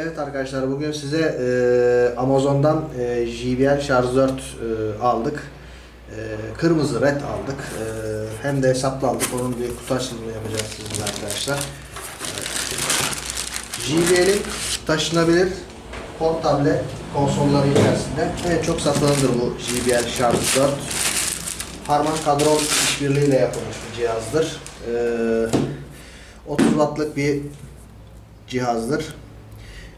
Evet arkadaşlar bugün size e, Amazon'dan e, JBL şarj 4 e, aldık. E, kırmızı red aldık. E, hem de hesaplı aldık. Onun bir kutu açılımını yapacağız sizinle arkadaşlar. JBL'in taşınabilir portable konsolları içerisinde en çok satılandır bu JBL şarj 4. Harman Kardon işbirliğiyle yapılmış bir cihazdır. E, 30 wattlık bir cihazdır.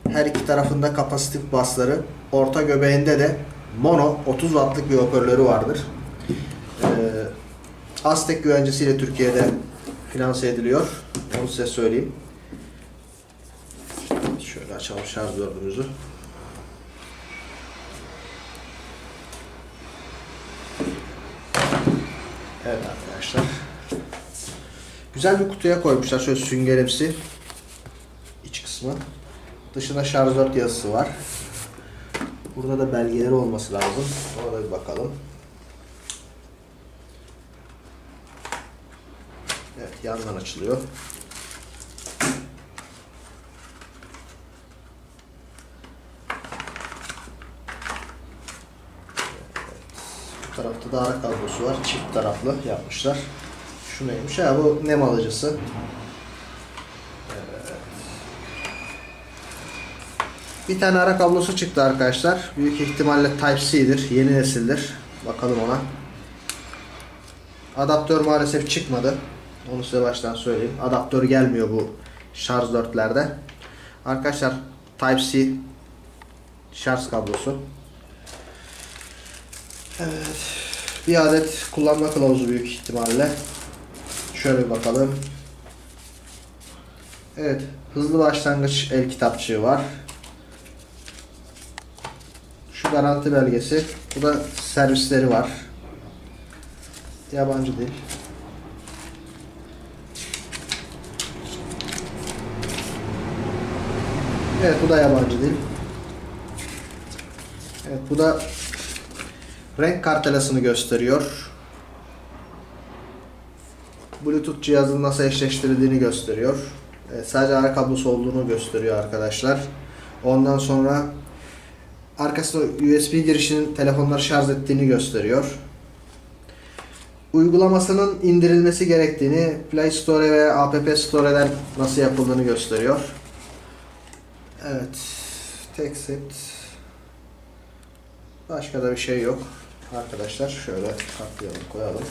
Her iki tarafında kapasitif basları, orta göbeğinde de mono 30 wattlık bir hoparlörü vardır. Ee, Aztek güvencesiyle Türkiye'de finanse ediliyor. Onu size söyleyeyim. Şöyle açalım şarj dördümüzü. Evet arkadaşlar. Güzel bir kutuya koymuşlar. Şöyle süngerimsi iç kısmı. Dışında şarj 4 yazısı var. Burada da belgeleri olması lazım. Ona da bir bakalım. Evet yandan açılıyor. Bu tarafta da ara kablosu var. Çift taraflı yapmışlar. Şu neymiş? Ha bu nem alıcısı. Bir tane ara kablosu çıktı arkadaşlar. Büyük ihtimalle Type-C'dir. Yeni nesildir. Bakalım ona. Adaptör maalesef çıkmadı. Onu size baştan söyleyeyim. Adaptör gelmiyor bu şarj 4'lerde. Arkadaşlar Type-C şarj kablosu. Evet. Bir adet kullanma kılavuzu büyük ihtimalle. Şöyle bir bakalım. Evet. Hızlı başlangıç el kitapçığı var. Garanti belgesi. Bu da servisleri var. Yabancı dil. Evet bu da yabancı dil. Evet bu da renk kartelasını gösteriyor. Bluetooth cihazın nasıl eşleştirildiğini gösteriyor. Evet, sadece ara kablosu olduğunu gösteriyor arkadaşlar. Ondan sonra Arkasında USB girişinin telefonları şarj ettiğini gösteriyor. Uygulamasının indirilmesi gerektiğini, Play Store veya App Store'den nasıl yapıldığını gösteriyor. Evet. Tek set. Başka da bir şey yok. Arkadaşlar şöyle katlayalım, koyalım.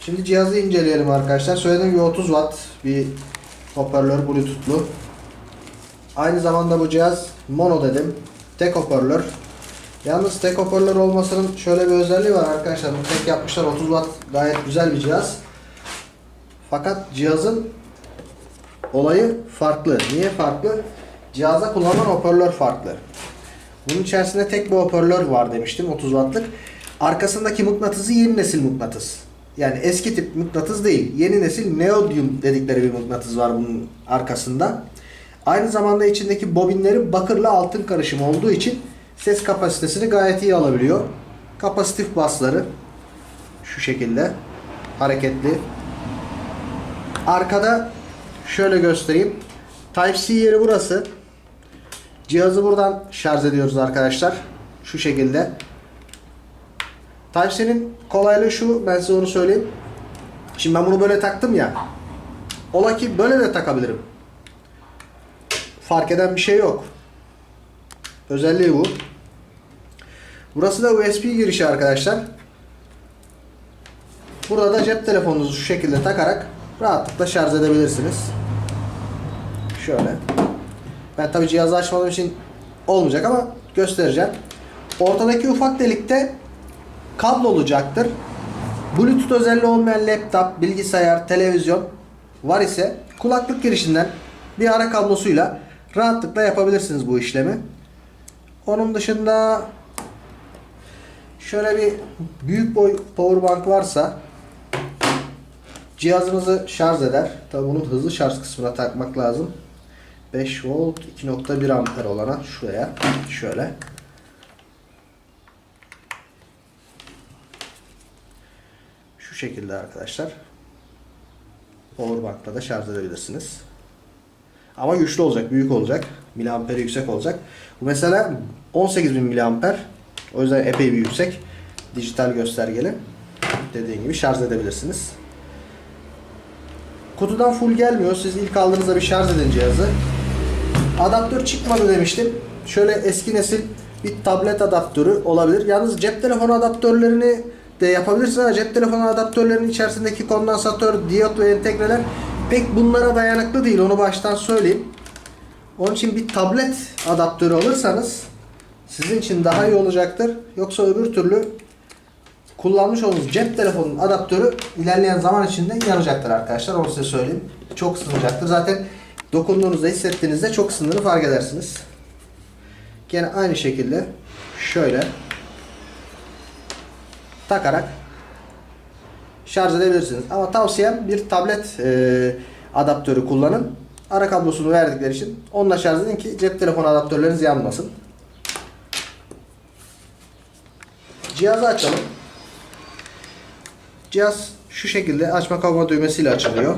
Şimdi cihazı inceleyelim arkadaşlar. Söylediğim gibi 30 watt bir hoparlör bluetoothlu. Aynı zamanda bu cihaz mono dedim. Tek hoparlör. Yalnız tek hoparlör olmasının şöyle bir özelliği var arkadaşlar. Bu tek yapmışlar 30 watt gayet güzel bir cihaz. Fakat cihazın olayı farklı. Niye farklı? Cihaza kullanılan hoparlör farklı. Bunun içerisinde tek bir hoparlör var demiştim 30 wattlık. Arkasındaki mıknatısı yeni nesil mıknatıs. Yani eski tip mıknatıs değil. Yeni nesil neodyum dedikleri bir mıknatıs var bunun arkasında. Aynı zamanda içindeki bobinleri bakırla altın karışımı olduğu için ses kapasitesini gayet iyi alabiliyor. Kapasitif basları şu şekilde hareketli. Arkada şöyle göstereyim. Type-C yeri burası. Cihazı buradan şarj ediyoruz arkadaşlar. Şu şekilde. Type-C'nin kolaylığı şu. Ben size onu söyleyeyim. Şimdi ben bunu böyle taktım ya. Ola ki böyle de takabilirim fark eden bir şey yok. Özelliği bu. Burası da USB girişi arkadaşlar. Burada da cep telefonunuzu şu şekilde takarak rahatlıkla şarj edebilirsiniz. Şöyle. Ben tabi cihazı açmadığım için olmayacak ama göstereceğim. Ortadaki ufak delikte kablo olacaktır. Bluetooth özelliği olmayan laptop, bilgisayar, televizyon var ise kulaklık girişinden bir ara kablosuyla rahatlıkla yapabilirsiniz bu işlemi. Onun dışında şöyle bir büyük boy powerbank varsa cihazınızı şarj eder. Tabi bunun hızlı şarj kısmına takmak lazım. 5 volt 2.1 amper olana şuraya şöyle. Şu şekilde arkadaşlar. Powerbank'la da şarj edebilirsiniz. Ama güçlü olacak, büyük olacak. Miliamperi yüksek olacak. Bu mesela 18.000 miliamper. O yüzden epey bir yüksek. Dijital göstergeli. Dediğim gibi şarj edebilirsiniz. Kutudan full gelmiyor. Siz ilk aldığınızda bir şarj edin cihazı. Adaptör çıkmadı demiştim. Şöyle eski nesil bir tablet adaptörü olabilir. Yalnız cep telefonu adaptörlerini de yapabilirsiniz ama cep telefonu adaptörlerinin içerisindeki kondansatör, diyot ve entegreler pek bunlara dayanıklı değil. Onu baştan söyleyeyim. Onun için bir tablet adaptörü alırsanız sizin için daha iyi olacaktır. Yoksa öbür türlü kullanmış olduğunuz cep telefonunun adaptörü ilerleyen zaman içinde yanacaktır arkadaşlar. Onu size söyleyeyim. Çok ısınacaktır. Zaten dokunduğunuzda hissettiğinizde çok ısındığını fark edersiniz. Gene aynı şekilde şöyle takarak şarj edebilirsiniz. Ama tavsiyem bir tablet e, adaptörü kullanın. Ara kablosunu verdikleri için onunla şarj edin ki cep telefonu adaptörleriniz yanmasın. Cihazı açalım. Cihaz şu şekilde açma kapama düğmesiyle açılıyor.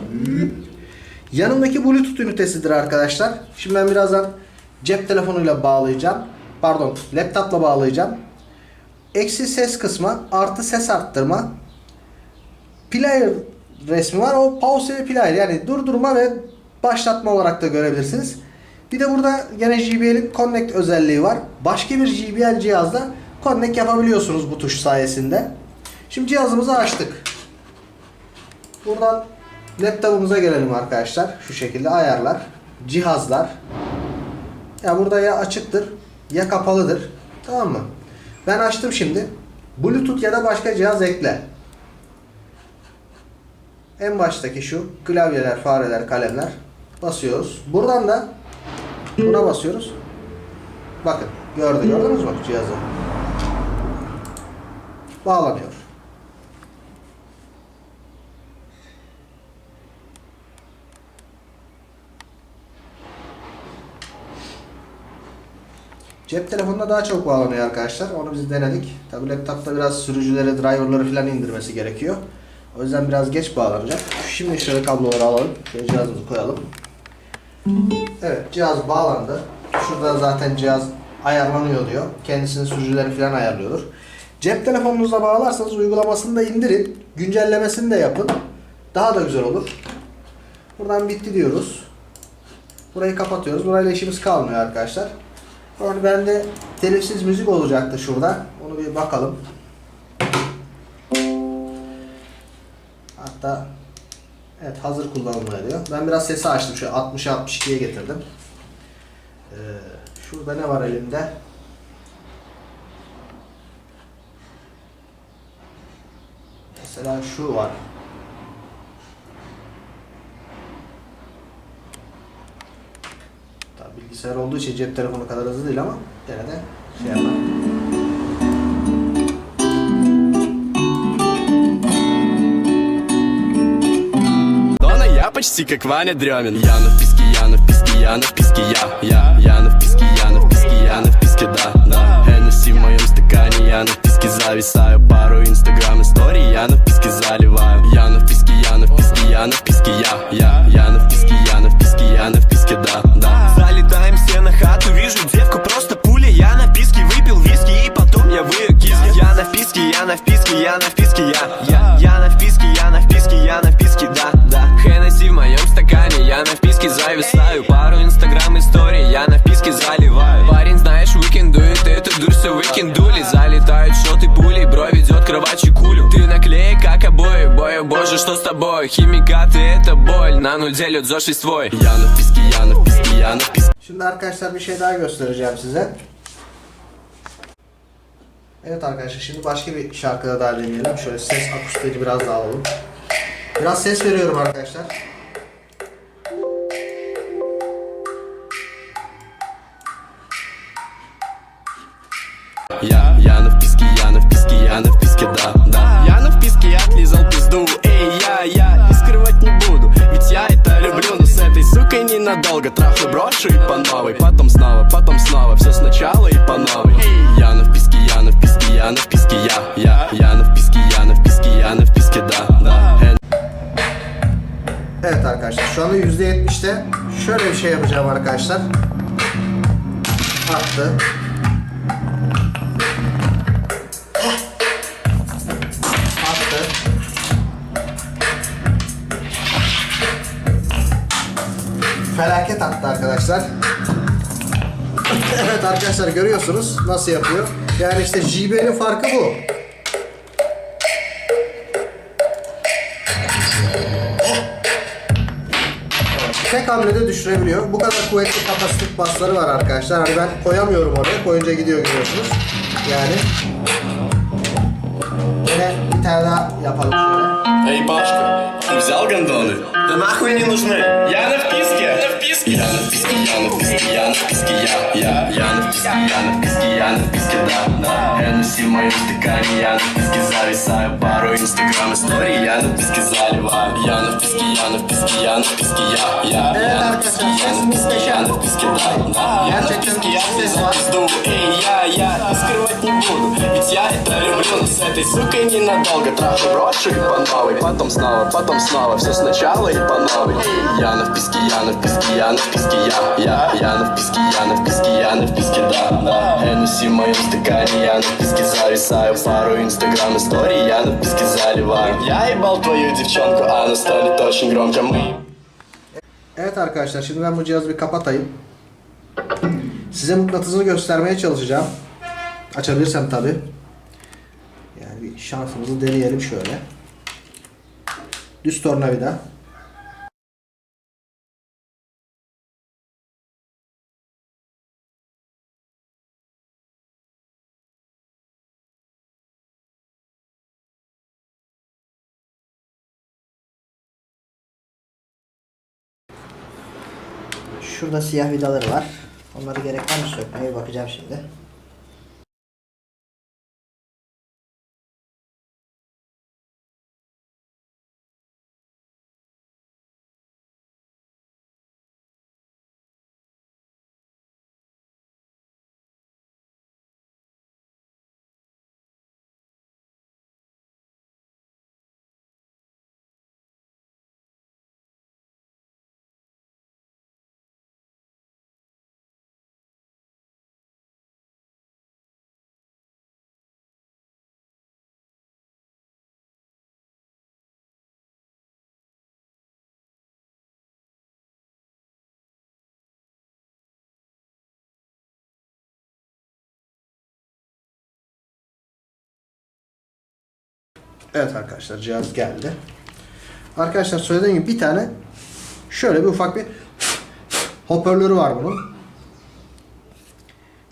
Yanındaki Bluetooth ünitesidir arkadaşlar. Şimdi ben birazdan cep telefonuyla bağlayacağım. Pardon, laptopla bağlayacağım. Eksi ses kısmı, artı ses arttırma. Player resmi var. O pause ve player yani durdurma ve başlatma olarak da görebilirsiniz. Bir de burada gene JBL'in Connect özelliği var. Başka bir JBL cihazda Connect yapabiliyorsunuz bu tuş sayesinde. Şimdi cihazımızı açtık. Buradan laptopumuza gelelim arkadaşlar. Şu şekilde ayarlar, cihazlar. Ya burada ya açıktır ya kapalıdır. Tamam mı? Ben açtım şimdi. Bluetooth ya da başka cihaz ekle. En baştaki şu klavyeler, fareler, kalemler basıyoruz. Buradan da buna basıyoruz. Bakın gördü gördünüz mü cihazı? Bağlanıyor. Cep telefonuna daha çok bağlanıyor arkadaşlar. Onu biz denedik. Tabi laptopta biraz sürücüleri, driverları falan indirmesi gerekiyor. O yüzden biraz geç bağlanacak. Şimdi şöyle kabloları alalım. Şöyle cihazımızı koyalım. Evet cihaz bağlandı. Şurada zaten cihaz ayarlanıyor diyor. Kendisinin sürücüleri falan ayarlıyordur. Cep telefonunuza bağlarsanız uygulamasını da indirin. Güncellemesini de yapın. Daha da güzel olur. Buradan bitti diyoruz. Burayı kapatıyoruz. Burayla işimiz kalmıyor arkadaşlar. Sonra bende telifsiz müzik olacaktı şurada. Onu bir bakalım. Hatta evet hazır kullanılmaya diyor. Ben biraz sesi açtım. Şöyle 60'a 62'ye getirdim. Ee, şurada ne var elimde? Mesela şu var. Tabii bilgisayar olduğu için cep telefonu kadar hızlı değil ama gene de şey yapar. почти как Ваня Дремин. Я в песке, Яна в песке, Я в песке, я, я Яна в песке, Я в песке, Яна в песке, да, да. Хеннесси в моем стакане, Я в песке Зависаю пару инстаграм историй, Яна в тобой Химикаты, это боль, на нуль делят ЗОЖ свой Я на вписке, я на вписке, я на вписке Şimdi arkadaşlar bir şey daha göstereceğim size. Evet arkadaşlar şimdi başka bir şarkıda daha deneyelim. Şöyle ses akustiğini biraz daha alalım. Biraz ses veriyorum arkadaşlar. Я, я на вписке, я на вписке, я с этой сукой ненадолго трахну, брошу и по новой Потом снова, потом снова, все сначала и по новой Я на вписке, я на вписке, я на вписке, я, я Я на вписке, я на вписке, я на вписке, да, да Evet arkadaşlar şu anda %70'te şöyle bir şey yapacağım arkadaşlar. Attı. arkadaşlar. evet arkadaşlar görüyorsunuz nasıl yapıyor. Yani işte JBL'in farkı bu. Tek hamlede düşürebiliyor. Bu kadar kuvvetli kapasitif basları var arkadaşlar. Hani ben koyamıyorum oraya. Koyunca gidiyor görüyorsunuz. Yani. Yine bir tane daha yapalım şöyle. Эй, Пашка, ты взял гондоны? Да нахуй не нужны Я на вписке! Я на вписке! Я на вписке, Я на вписке, я на я, я, я на вписке, я на вписке, я на вписке, да, да. Hennessy в моем стакане, я на вписке зависаю, пару инстаграм историй, я на вписке заливаю. Я на вписке, я на вписке, я на вписке, я, я, я на вписке, я на вписке, я хотел пьяный с вас дул Эй, я, я, и скрывать не буду. Ведь я это люблю, но с этой сукой ненадолго. Трашу брошу и по новой Потом снова, потом снова, все сначала и по новой. Я на песке, я на песке, я на песке, я Я, Яна в песке, Яна в песке, Яна в песке, да, да. Энуси в моем стакане, Яна в песке зависаю. Пару инстаграм историй, Яна в песке заливаю. Я ебал твою девчонку, а она стонет очень громко Мы Evet arkadaşlar şimdi ben bu cihazı bir kapatayım. Size mıknatısını göstermeye çalışacağım. Açabilirsem tabi. Yani bir şansımızı deneyelim şöyle. Düz tornavida. Şurada siyah vidaları var. Onları gerek var mı sökmeye bakacağım şimdi. Evet arkadaşlar cihaz geldi. Arkadaşlar söylediğim gibi bir tane şöyle bir ufak bir hoparlörü var bunun.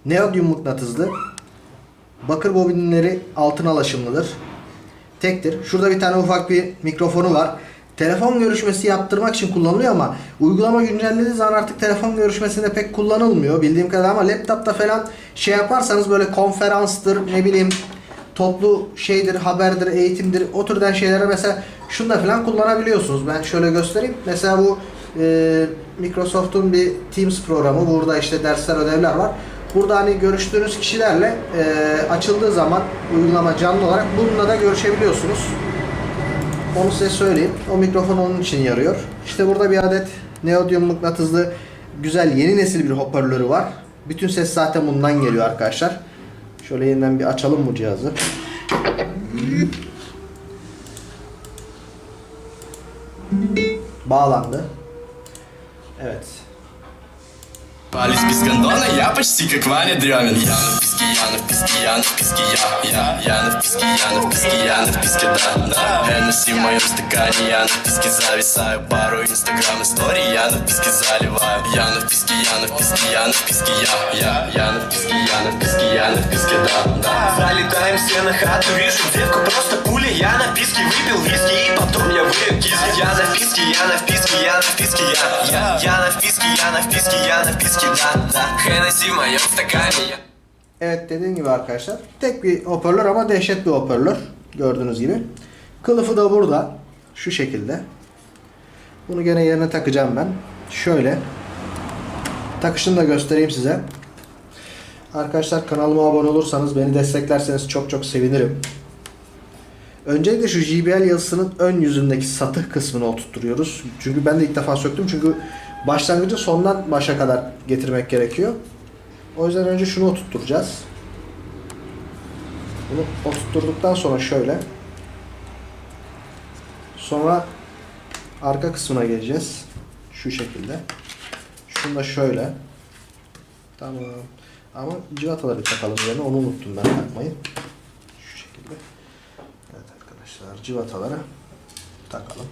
Neodyum mıknatıslı. Bakır bobinleri altın alaşımlıdır. Tektir. Şurada bir tane ufak bir mikrofonu var. Telefon görüşmesi yaptırmak için kullanılıyor ama uygulama güncellediği zaman artık telefon görüşmesinde pek kullanılmıyor bildiğim kadarıyla ama laptopta falan şey yaparsanız böyle konferanstır ne bileyim toplu şeydir, haberdir, eğitimdir o türden şeylere mesela şunda falan kullanabiliyorsunuz. Ben şöyle göstereyim. Mesela bu e, Microsoft'un bir Teams programı. Burada işte dersler, ödevler var. Burada hani görüştüğünüz kişilerle e, açıldığı zaman uygulama canlı olarak bununla da görüşebiliyorsunuz. Onu size söyleyeyim. O mikrofon onun için yarıyor. İşte burada bir adet neodyum mıknatıslı güzel yeni nesil bir hoparlörü var. Bütün ses zaten bundan geliyor arkadaşlar. Şöyle yeniden bir açalım bu cihazı. Bağlandı. Evet. Пались без гондона, я почти как Ваня Дремин Я на вписке, я на вписке, я на вписке, я, я, я на вписке, я на вписке, я на вписке, да, да Hennessy в моем стакане, я на вписке зависаю Пару инстаграм историй, я на вписке заливаю Я на вписке, я на вписке, я на вписке, я, я, я на вписке, я на вписке, я на вписке, да, да Залетаем все на хату, вижу девку просто пуля Я на писке выпил виски и потом я выпил киски Я на вписке, я на вписке, я на вписке, я, я, я на вписке, я на вписке, я на вписке, да, да Хеннесси в моем стакане, я Evet dediğim gibi arkadaşlar. Tek bir hoparlör ama dehşet bir hoparlör. Gördüğünüz gibi. Kılıfı da burada. Şu şekilde. Bunu gene yerine takacağım ben. Şöyle. Takışını da göstereyim size. Arkadaşlar kanalıma abone olursanız beni desteklerseniz çok çok sevinirim. Öncelikle şu JBL yazısının ön yüzündeki satır kısmını oturtturuyoruz. Çünkü ben de ilk defa söktüm. Çünkü başlangıcı sondan başa kadar getirmek gerekiyor. O yüzden önce şunu oturtturacağız. Bunu oturtturduktan sonra şöyle. Sonra arka kısmına geleceğiz. Şu şekilde. Da şöyle. Tamam. Ama civataları takalım yerine onu unuttum ben takmayı. Şu şekilde. Evet arkadaşlar civataları takalım.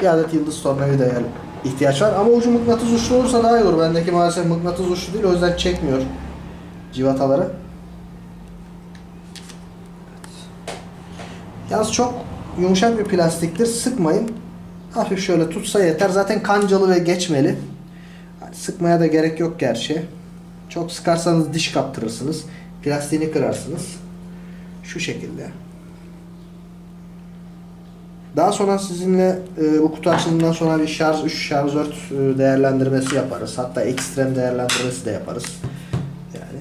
Bir adet yıldız tornavidaya ihtiyaç var ama ucu mıknatıs uçlu olursa daha iyi olur. Bendeki maalesef mıknatıs uçlu değil o yüzden çekmiyor civataları. Yalnız çok yumuşak bir plastiktir. Sıkmayın. Hafif şöyle tutsa yeter. Zaten kancalı ve geçmeli. Yani sıkmaya da gerek yok gerçi. Çok sıkarsanız diş kaptırırsınız. Plastiğini kırarsınız. Şu şekilde. Daha sonra sizinle e, bu kutu açılımından sonra bir şarj 3 şarj 4 e, değerlendirmesi yaparız. Hatta ekstrem değerlendirmesi de yaparız. Yani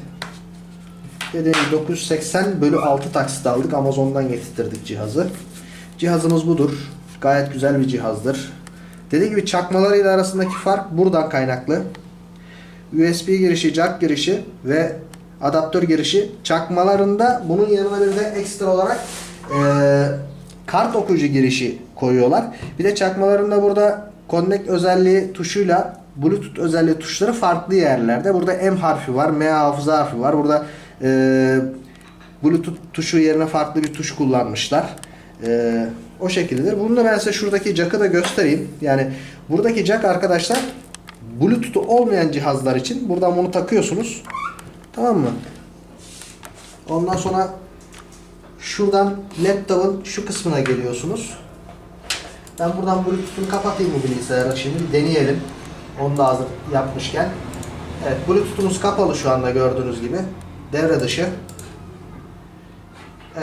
Dediğim gibi 980 bölü 6 taksit aldık. Amazon'dan getirttirdik cihazı. Cihazımız budur. Gayet güzel bir cihazdır. Dediğim gibi çakmalarıyla arasındaki fark buradan kaynaklı. USB girişi, jack girişi ve adaptör girişi çakmalarında bunun yanına bir de ekstra olarak eee, kart okuyucu girişi koyuyorlar. Bir de çakmalarında burada connect özelliği tuşuyla Bluetooth özelliği tuşları farklı yerlerde. Burada M harfi var, M hafıza harfi var. Burada eee, Bluetooth tuşu yerine farklı bir tuş kullanmışlar. Eee, o şekildedir. Bunu da ben size şuradaki jack'ı da göstereyim. Yani buradaki jack arkadaşlar Bluetooth olmayan cihazlar için buradan bunu takıyorsunuz. Tamam mı? Ondan sonra şuradan laptop'un şu kısmına geliyorsunuz. Ben buradan Bluetooth'unu kapatayım bu bilgisayarı şimdi. Deneyelim. Onu da hazır yapmışken. Evet Bluetooth'umuz kapalı şu anda gördüğünüz gibi. Devre dışı.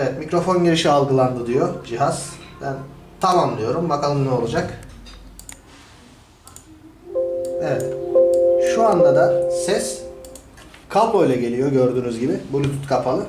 Evet mikrofon girişi algılandı diyor cihaz. Ben tamam diyorum. Bakalım ne olacak. Evet. Şu anda da ses kablo ile geliyor gördüğünüz gibi. Bluetooth kapalı.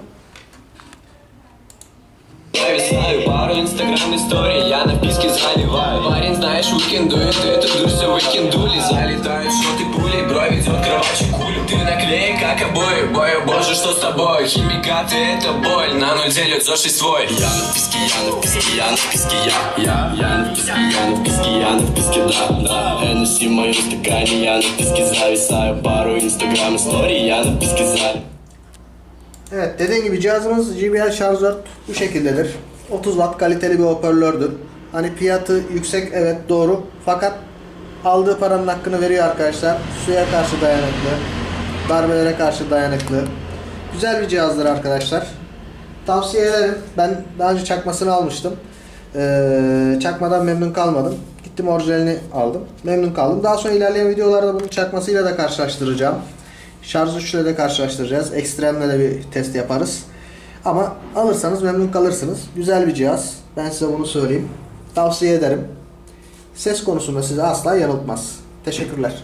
Я висаю пару инстаграм историй, я на вписке заливаю. Парень, знаешь, уикенду, это, это дурься уикендули Залетают шоты пули, брови идет кровачу кулю. Ты наклеек, как обои, бою, боже, что с тобой? Химикаты, это боль, на ноль делят зоши свой. Я на вписке, я на вписке, я на вписке, я, я, я на вписке, я на вписке, я на вписке, да, да. Hennessy в моем я на вписке зависаю. Пару инстаграм историй, я на вписке залив Evet dediğim gibi cihazımız JBL 4 bu şekildedir. 30 watt kaliteli bir hoparlördür. Hani fiyatı yüksek evet doğru. Fakat aldığı paranın hakkını veriyor arkadaşlar. Suya karşı dayanıklı. Darbelere karşı dayanıklı. Güzel bir cihazdır arkadaşlar. Tavsiye ederim. Ben daha önce çakmasını almıştım. Ee, çakmadan memnun kalmadım. Gittim orijinalini aldım. Memnun kaldım. Daha sonra ilerleyen videolarda bunun çakmasıyla da karşılaştıracağım. Şarj uçuyla da karşılaştıracağız. Ekstremle de bir test yaparız. Ama alırsanız memnun kalırsınız. Güzel bir cihaz. Ben size bunu söyleyeyim. Tavsiye ederim. Ses konusunda sizi asla yanıltmaz. Teşekkürler.